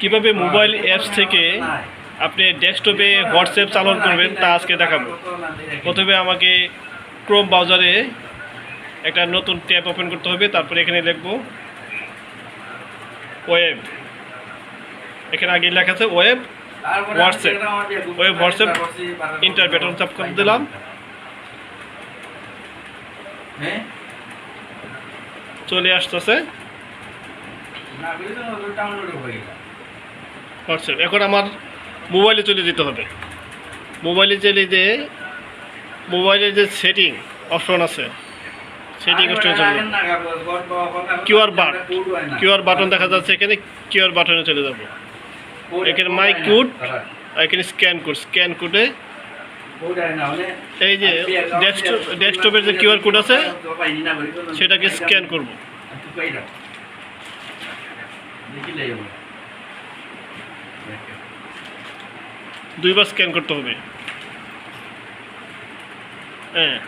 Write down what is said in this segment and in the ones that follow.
কীভাবে mobile apps থেকে আপনি ডেস্কটপে হোয়াটসঅ্যাপ চালন করবেন তা আজকে দেখাবো। প্রথমে আমাকে ক্রোম ব্রাউজারে একটা নতুন ট্যাব ওপেন করতে হবে তারপরে এখানে লিখব ওয়েব এখানে আগে লেখা আছে web WhatsApp web WhatsApp enter button চাপ করে দিলাম। হ্যাঁ? চলে আসতেছে। হয়ে হোয়াটসঅ্যাপ এখন আমার মোবাইলে চলে যেতে হবে। মোবাইলে চলে যে মোবাইলের যে সেটিং অপশন আছে সেটিং অপশনে চলে কিউআর বার কিউআর বাটন দেখা যাচ্ছে এখানে কিউআর বাটনে চলে যাব। এখানে my code, আর এখানে স্ক্যান কোড স্ক্যান কোডে এই যে ডেস্কটপ ডেস্কটপের যে কিউআর কোড আছে, সেটাকে স্ক্যান করব। দুইবার স্ক্যান করতে হবে। হ্যাঁ।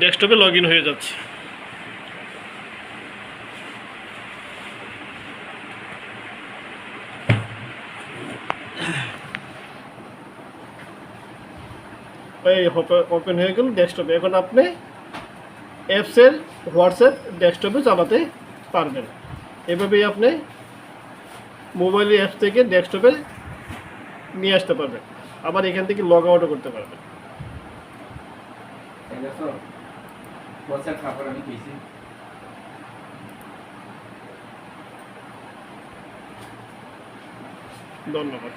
ডেস্কটপে লগ হয়ে যাচ্ছে। এই ওপেন হয়ে গেল ডেস্কটপে এখন আপনি অ্যাপসের হোয়াটসঅ্যাপ ডেস্কটপে চালাতে পারবেন। এভাবেই আপনি মোবাইলের অ্যাপস থেকে ডেস্কটপে নিয়ে আসতে পারবেন। আবার এখান থেকে লগ আউটও করতে পারবেন। ধন্যবাদ।